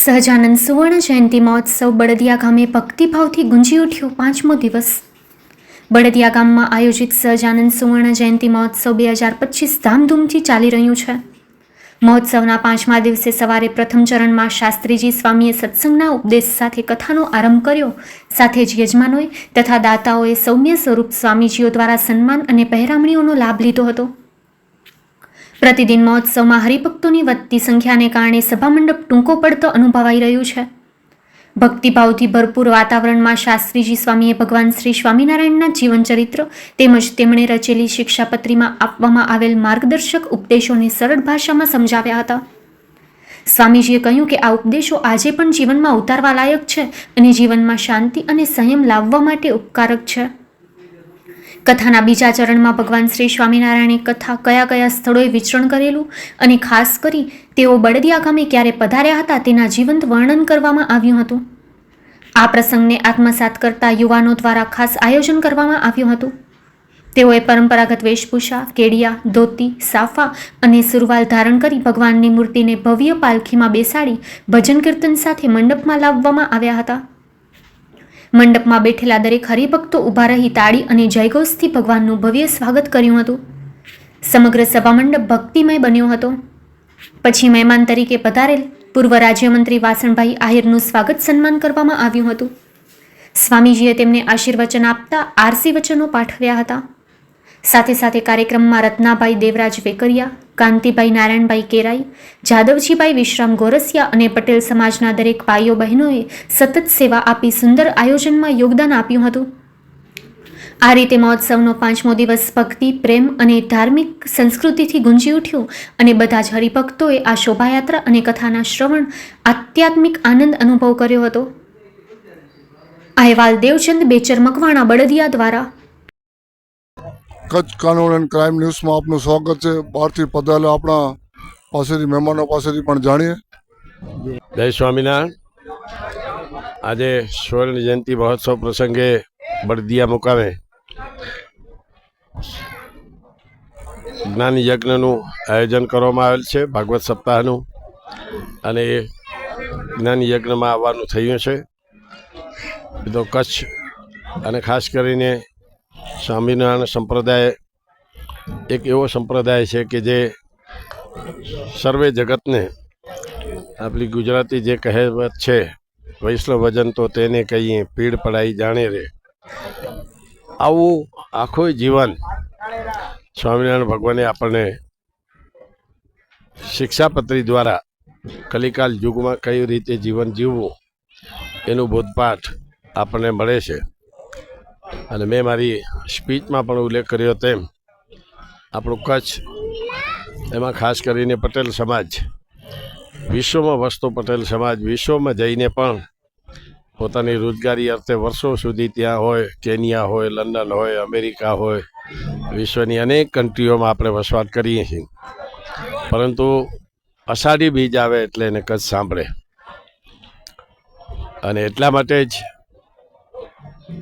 સહજાનંદ સુવર્ણ જયંતિ મહોત્સવ બળદિયા ગામે ભક્તિભાવથી ગુંજી ઉઠ્યો પાંચમો દિવસ. બળદિયા ગામમાં આયોજિત સહજાનંદ સુવર્ણ જયંતિ મહોત્સવ બે હજાર પચીસ ધામધૂમથી ચાલી રહ્યું છે. મહોત્સવના પાંચમા દિવસે સવારે પ્રથમ ચરણમાં શાસ્ત્રીજી સ્વામીએ સત્સંગના ઉપદેશ સાથે કથાનો આરંભ કર્યો. સાથે જ યજમાનોએ તથા દાતાઓએ સૌમ્ય સ્વરૂપ સ્વામીજીઓ દ્વારા સન્માન અને પહેરામણીઓનો લાભ લીધો હતો. પ્રતિદિન મહોત્સવમાં હરિભક્તોની વધતી સંખ્યાને કારણે સભામંડપ ટૂંકો પડતો અનુભવાઈ રહ્યું છે. ભક્તિભાવથી ભરપૂર વાતાવરણમાં શાસ્ત્રીજી સ્વામીએ ભગવાન શ્રી સ્વામિનારાયણના જીવનચરિત્ર તેમજ તેમણે રચેલી શિક્ષાપત્રીમાં આપવામાં આવેલ માર્ગદર્શક ઉપદેશોને સરળ ભાષામાં સમજાવ્યા હતા. સ્વામીજીએ કહ્યું કે આ ઉપદેશો આજે પણ જીવનમાં ઉતારવા લાયક છે અને જીવનમાં શાંતિ અને સંયમ લાવવા માટે ઉપકારક છે. કથાના બીજા ચરણમાં ભગવાન શ્રી સ્વામિનારાયણે કથા કયા કયા સ્થળોએ વિચરણ કરેલું અને ખાસ કરી તેઓ બળદિયા ગામે ક્યારે પધાર્યા હતા તેના જીવંત વર્ણન કરવામાં આવ્યું હતું. આ પ્રસંગને આત્મસાત કરતા યુવાનો દ્વારા ખાસ આયોજન કરવામાં આવ્યું હતું. તેઓએ પરંપરાગત વેશભૂષા, કેડિયા, ધોતી, સાફા અને સુરવાલ ધારણ કરી ભગવાનની મૂર્તિને ભવ્ય પાલખીમાં બેસાડી ભજન કીર્તન સાથે મંડપમાં લાવવામાં આવ્યા હતા. મંડપમાં બેઠેલા દરેક હરિભક્તો ઊભા રહી તાળી અને જયઘોષથી ભગવાનનું ભવ્ય સ્વાગત કર્યું હતું. સમગ્ર સભામંડપ ભક્તિમય બન્યો હતો. પછી મહેમાન તરીકે પધારેલ પૂર્વ રાજ્યમંત્રી વાસણભાઈ આહિરનું સ્વાગત સન્માન કરવામાં આવ્યું હતું. સ્વામીજીએ તેમને આશીર્વચન આપતા આરસી વચનો પાઠવ્યા હતા. સાથે સાથે કાર્યક્રમમાં રત્નાભાઈ દેવરાજ વેકરિયા કાંતિભાઈ નારાયણભાઈ કેરાઈ જાદવજીભાઈ વિશ્રામ ગોરસિયા અને પટેલ સમાજના દરેક ભાઈઓ બહેનોએ સતત સેવા આપી સુંદર આયોજનમાં યોગદાન આપ્યું હતું. આ રીતે મહોત્સવનો પાંચમો દિવસ ભક્તિ, પ્રેમ અને ધાર્મિક સંસ્કૃતિથી ગુંજી ઉઠ્યો અને બધા જ હરિભક્તોએ આ શોભાયાત્રા અને કથાના શ્રવણ આધ્યાત્મિક આનંદ અનુભવ કર્યો હતો. અહેવાલ દેવચંદ, બેચર મકવાણા, બળદિયા દ્વારા કચ્છ કાનૂન એન્ડ ક્રાઇમ ન્યૂઝમાં આપનું સ્વાગત છે. બહારથી પધારેલા આપણા પાસેથી, મહેમાનો પાસેથી પણ જાણીએ. જય સ્વામિનારાયણ. આજે સુવર્ણ જયંતિ મહોત્સવ પ્રસંગે બળદિયા મુકામે જ્ઞાન યજ્ઞનું આયોજન કરવામાં આવેલ છે, ભાગવત સપ્તાહનું. અને એ જ્ઞાન યજ્ઞમાં આવવાનું થયું છે. તો કચ્છ અને ખાસ કરીને સ્વામિનારાયણ સંપ્રદાય એક એવો સંપ્રદાય છે કે જે સર્વે જગતને આપણી ગુજરાતી જે કહેવત છે વૈષ્ણવ ભજન તો તેને કહીએ, પીડ પડાઈ જાણે રે. આવું આખું જીવન સ્વામિનારાયણ ભગવાને આપણને શિક્ષાપત્રી દ્વારા કલિકાલ યુગમાં કઈ રીતે જીવન જીવવું, એનું બોધપાઠ આપણને મળે છે. અને મેં મારી સ્પીચમાં પણ ઉલ્લેખ કર્યો તેમ, આપણું કચ્છ, એમાં ખાસ કરીને પટેલ સમાજ, વિશ્વમાં વસતો પટેલ સમાજ, વિશ્વમાં જઈને પણ પોતાની રોજગારી અર્થે વર્ષો સુધી ત્યાં હોય, કેનિયા હોય, લંડન હોય, અમેરિકા હોય, વિશ્વની અનેક કન્ટ્રીઓમાં આપણે વસવાટ કરીએ છીએ. પરંતુ અષાઢી બીજ આવે એટલે એને કચ્છ સાંભળે. અને એટલા માટે જ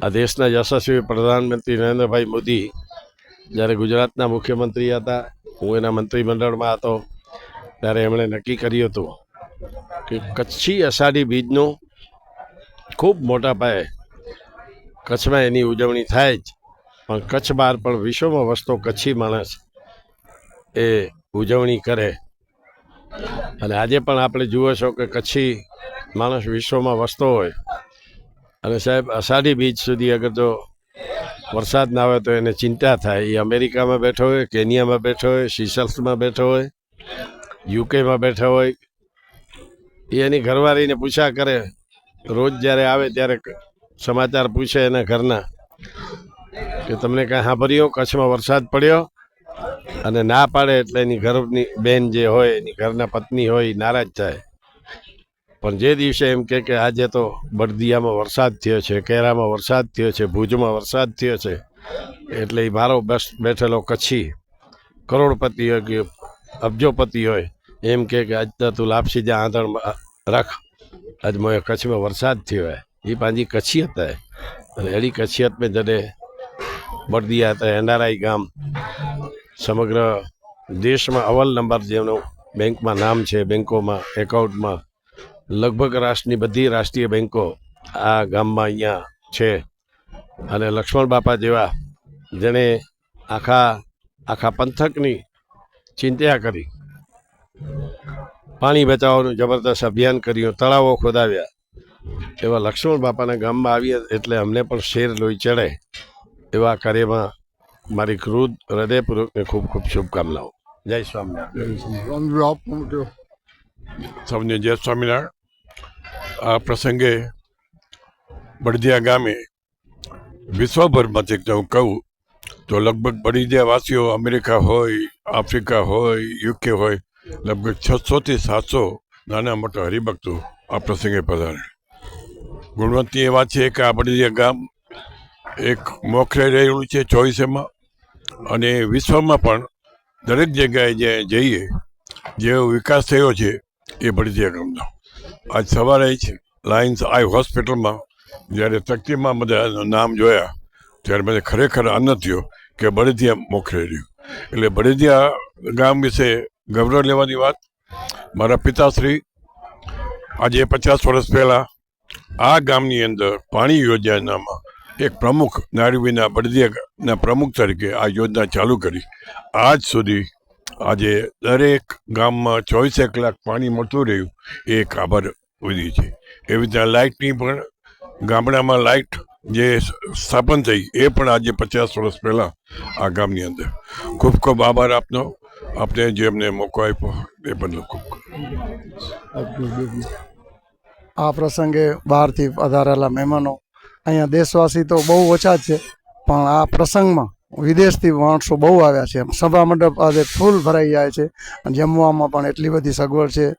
આ દેશના યશસ્વી પ્રધાનમંત્રી નરેન્દ્રભાઈ મોદી જ્યારે ગુજરાતના મુખ્યમંત્રી હતા, હું એના મંત્રીમંડળમાં હતો, ત્યારે એમણે નક્કી કર્યું હતું કે કચ્છી અષાઢી બીજનું ખૂબ મોટા પાયે કચ્છમાં એની ઉજવણી થાય જ. પણ કચ્છ બહાર પણ વિશ્વમાં વસતો કચ્છી માણસ એ ઉજવણી કરે. અને આજે પણ આપણે જુઓ છો કે કચ્છી માણસ વિશ્વમાં વસતો હોય અને સાહેબ, અષાઢી બીચ સુધી અગર જો વરસાદ ના આવે તો એને ચિંતા થાય. એ અમેરિકામાં બેઠો હોય, કેનિયામાં બેઠો હોય, સિસલ્સમાં બેઠો હોય, યુકેમાં બેઠો હોય, એ એની ઘરવાળીને પૂછા કરે, રોજ જ્યારે આવે ત્યારે સમાચાર પૂછે એના ઘરના કે તમને કાંઈ સાંભળ્યો? કચ્છમાં વરસાદ પડ્યો? અને ના પાડે એટલે એની ઘરની બેન જે હોય, એની ઘરના પત્ની હોય નારાજ થાય. પણ જે દિવસે એમ કે કે આજે તો બળદિયામાં વરસાદ થયો છે, કેરામાં વરસાદ થયો છે, ભુજમાં વરસાદ થયો છે, એટલે એ મારો બેસ્ટ બેઠેલો કચ્છી કરોડપતિ હોય કે અબજોપતિ હોય, એમ કે આજ તો તું લાપસી જ્યાં આંધણ રાખ. આજ મોય કચ્છમાં વરસાદ થયો હે. એ પાંજી કચ્છિયત હે. અને એની કચ્છિયત મેં જડે બળદિયા હતા એનઆરઆઈ ગામ, સમગ્ર દેશમાં અવ્વલ નંબર જેનું બેંકમાં નામ છે, બેંકોમાં, એકાઉન્ટમાં લગભગ રાષ્ટ્રની બધી રાષ્ટ્રીય બેન્કો આ ગામમાં અહીંયા છે. અને લક્ષ્મણ બાપા જેવા જેણે આખા આખા પંથકની ચિંતા કરી. પાણી બચાવવાનું જબરદસ્ત અભિયાન કર્યું તળાવો ખોદાવ્યા. એવા લક્ષ્મણ બાપાના ગામમાં આવીએ એટલે અમને પણ શેર લોહી ચડે એવા કાર્યમાં મારી ક્રુદ હૃદયપૂર્વકને ખૂબ ખૂબ શુભકામનાઓ. જય સ્વામિનારાયણ. સૌને જય સ્વામિનારાયણ. આ પ્રસંગે બળદિયા ગામે વિશ્વભરમાંથી હું કહું, તો લગભગ બળદિયા વાસીઓ અમેરિકા હોય, આફ્રિકા હોય, યુકે હોય, લગભગ છસોથી સાતસો નાના મોટા હરિભક્તો આ પ્રસંગે પધારે. ગુણવત્તી એ વાત છે કે આ બળદિયા ગામ એક મોખરે રહેલું છે ચોવીસેમાં અને વિશ્વમાં પણ દરેક જગ્યાએ જ્યાં જઈએ, જેવો વિકાસ થયો છે એ બળદિયા ગામનો. આજ સવારે જ લાયન્સ આઈ હોસ્પિટલમાં, જ્યારે તકતીમાં બધા નામ જોયા, ત્યારે મને ખરેખર આનંદ થયો કે બળદિયા મોખરે રહ્યું. એટલે બળદિયા ગામ વિશે ગૌરવ લેવાની વાત. મારા પિતાશ્રી, આજે પચાસ વર્ષ પહેલાં આ ગામની અંદર પાણી યોજનામાં એક પ્રમુખ નારીવીના બળદિયાના પ્રમુખ તરીકે આ યોજના ચાલુ કરી. આજ સુધી આજે દરેક ગામમાં ચોવીસે કલાક પાણી મળતું રહ્યું, એ એક આભાર વધી છે. એવી રીતે લાઇટની પણ, ગામડામાં લાઇટ જે સ્થાપન થઈ, એ પણ આજે પચાસ વર્ષ પહેલાં આ ગામની અંદર. ખૂબ ખૂબ આભાર આપનો. આપને જે અમને મોકો આપ્યો, એ બદલ ખૂબ આ પ્રસંગે બહારથી પધારેલા મહેમાનો, અહીંયા દેશવાસી તો બહુ ઓછા છે, પણ આ પ્રસંગમાં વિદેશથી માણસો બહુ આવ્યા છે. સભા મંડપ આજે ફૂલ ભરાઈ જાય છે અને જમવામાં પણ એટલી બધી સગવડ છે.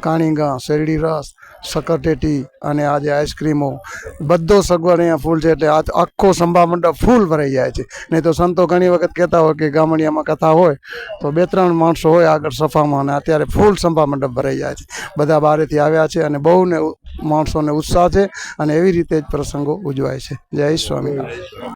કાણીગા, શેરડી રસ સકરટેટી અને આજે આઈસ્ક્રીમો. બધો સગવડ અહીંયા ફૂલ છે એટલે આ આખો સંભા મંડપ ફૂલ ભરાઈ જાય છે. નહીં તો સંતો ઘણી વખત કહેતા હોય કે ગામડિયામાં કથા હોય તો બે ત્રણ માણસો હોય આગળ સફામાં અને અત્યારે ફૂલ સંભા મંડપ ભરાઈ જાય છે. બધા બારેથી આવ્યા છે અને બહુને માણસોને ઉત્સાહ છે અને એવી રીતે જ પ્રસંગો ઉજવાય છે. જય સ્વામિનારાયણ.